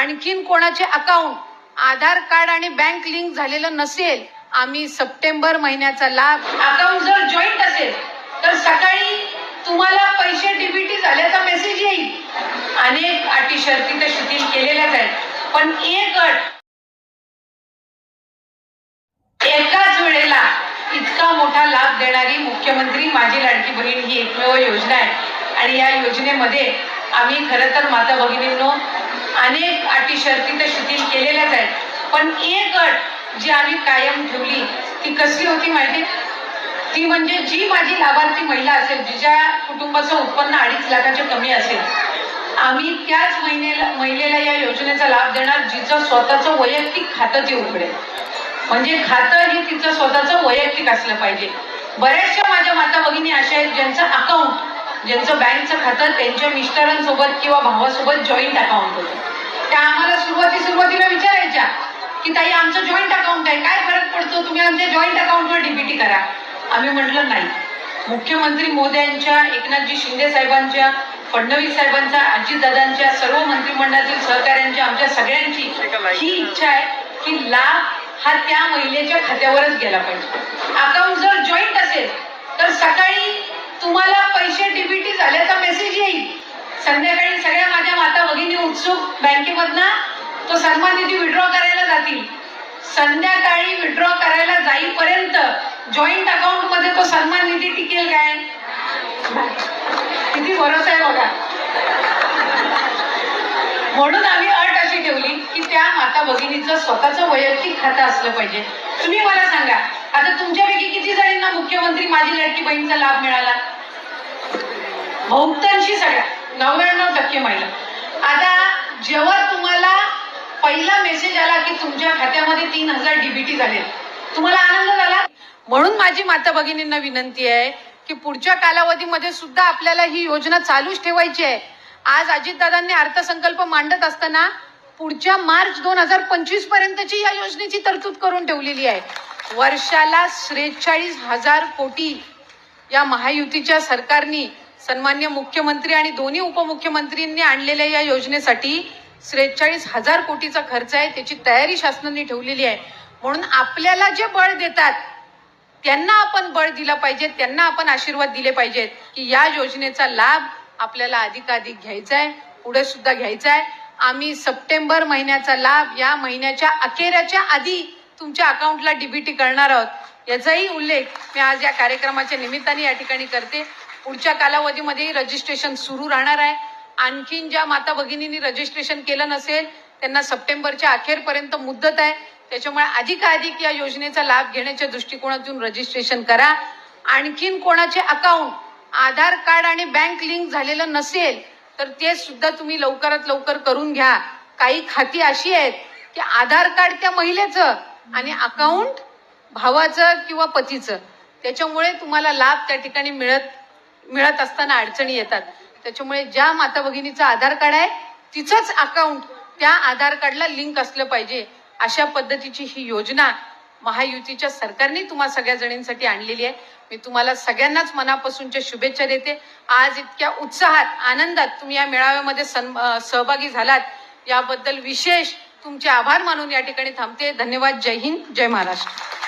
आणखीन कोणाचे account Aadhaar card आणि बँक लिंक झालेलं नसेल आम्ही सप्टेंबर महिन्याचा लाभ अकाउंट जर जॉईंट असेल तर सकाळी तुम्हाला पैसे डीबीटी झाल्याचा मेसेज येईल. अनेक अटी शर्ती तर शिथिल केलेल्याच आहेत. पण एक अट एकाच वेळेला इतका मोठा लाभ देणारी मुख्यमंत्री माझी लाडकी बहीण ही एकमेव योजना आहे. आणि या योजनेमध्ये आम्ही खरं तर माता भगिनींनो अनेक अटी शर्ती तर शिथिल केलेल्याच आहेत. पण एक अट जी आम्ही कायम ठेवली ती कसली होती माहिती ती म्हणजे जी माझी लाभार्थी महिला असेल जिच्या कुटुंबाचं उत्पन्न अडीच लाखाच्या कमी असेल आम्ही त्याच महिनेला महिलेला या योजनेचा लाभ देणार जिचं स्वतःचं वैयक्तिक खातं ती उघडेल. म्हणजे खातं हे तिचं स्वतःचं वैयक्तिक असलं पाहिजे. बऱ्याचशा माझ्या माता भगिनी अशा आहेत ज्यांचं अकाउंट ज्यांचं बँकचं खातं त्यांच्या मिस्टरांसोबत किंवा भावासोबत जॉईंट अकाउंट होतं. त्या आम्हाला सुरुवाती सुरुवातीला विचारायच्या की ताई आमचं जॉईंट अकाउंट आहे. काय फरक पडतो? तुम्ही आमच्या जॉईंट अकाउंटवर डीबीटी करा. आम्ही म्हटलं नाही. मुख्यमंत्री मोदयांच्या एकनाथजी शिंदे साहेबांच्या फडणवीस साहेबांच्या अजितदादांच्या सर्व मंत्रिमंडळातील सहकाऱ्यांच्या आमच्या सगळ्यांची ही इच्छा आहे की लाभ हा त्या महिलेच्या खात्यावरच गेला पाहिजे. अकाउंट जर जॉईंट असेल तर सकाळी तुम्हाला पैसे डीबीटी झाल्याचा मेसेज येईल. संध्याकाळी सगळ्या माझ्या माता भगिनी उत्सुक बँकेमधनं तो सन्मान निधी विड्रॉ करायला जातील. संध्याकाळी विड्रॉ करायला जाईपर्यंत जॉईंट अकाउंटमध्ये तो सन्मान निधी टिकेल काय? किती भरोसा आहे बघा. म्हणून आम्ही अट अशी ठेवली की त्या माता भगिनीचं स्वतःचं वैयक्तिक खातं असलं पाहिजे. तुम्ही मला सांगा आता तुमच्यापैकी किती जणींना मुख्यमंत्री माझी लाडकी बहिणीचा लाभ मिळाला? बहुतांशी सगळ्या नव्याण्णव टक्के महिला. आता जेव्हा तुम्हाला पहिला मेसेज आला की तुमच्या खात्यामध्ये तीन हजार डीबीटी झाले तुम्हाला आनंद झाला? म्हणून माझी माता भगिनींना विनंती आहे की पुढच्या कालावधीमध्ये सुद्धा आपल्याला ही योजना चालूच ठेवायची आहे. आज अजितदादांनी अर्थसंकल्प मांडत असताना पुढच्या मार्च दोन हजार पंचवीस पर्यंतची या योजनेची तरतूद करून ठेवलेली आहे. वर्षाला त्रेचाळीस हजार कोटी या महायुतीच्या सरकारनी सन्मान्य मुख्यमंत्री आणि दोन्ही उपमुख्यमंत्रींनी आणलेल्या या योजनेसाठी त्रेचाळीस हजार कोटीचा खर्च आहे त्याची तयारी शासनाने ठेवलेली आहे. म्हणून आपल्याला जे बळ देतात त्यांना आपण बळ दिलं पाहिजे त्यांना आपण आशीर्वाद दिले पाहिजेत की या योजनेचा लाभ आपल्याला अधिकाधिक घ्यायचा आहे पुढे सुद्धा घ्यायचा आहे. आम्ही सप्टेंबर महिन्याचा लाभ या महिन्याच्या अखेराच्या आधी तुमच्या अकाउंटला डीबीटी करणार आहोत. याचाही उल्लेख मी आज या कार्यक्रमाच्या निमित्ताने या ठिकाणी करते. पुढच्या कालावधीमध्ये रजिस्ट्रेशन सुरू राहणार आहे. आणखीन ज्या माता भगिनींनी रजिस्ट्रेशन केलं नसेल त्यांना सप्टेंबरच्या अखेरपर्यंत मुदत आहे. त्याच्यामुळे अधिकाधिक या योजनेचा लाभ घेण्याच्या दृष्टिकोनातून रजिस्ट्रेशन करा. आणखीन कोणाचे अकाउंट आधार कार्ड आणि बँक लिंक झालेलं नसेल तर ते सुद्धा तुम्ही लवकरात लवकर करून घ्या. काही खाती अशी आहेत की आधार कार्ड त्या महिलेचं आणि अकाउंट भावाचं किंवा पतीचं. त्याच्यामुळे तुम्हाला लाभ त्या ठिकाणी मिळत मिळत असताना अडचणी येतात. त्याच्यामुळे ज्या माता भगिनीचं आधार कार्ड आहे तिचंच अकाउंट त्या आधार कार्डला लिंक असलं पाहिजे. अशा पद्धतीची ही योजना महायुतीच्या सरकारने तुम्हा सगळ्या जणींसाठी आणलेली आहे. मी तुम्हाला सगळ्यांनाच मनापासूनच्या शुभेच्छा देते. आज इतक्या उत्साहात आनंदात तुम्ही या मेळाव्यामध्ये सहभागी झालात. याबद्दल विशेष तुमचे आभार मानून या ठिकाणी थांबते. धन्यवाद. जय हिंद. जय महाराष्ट्र.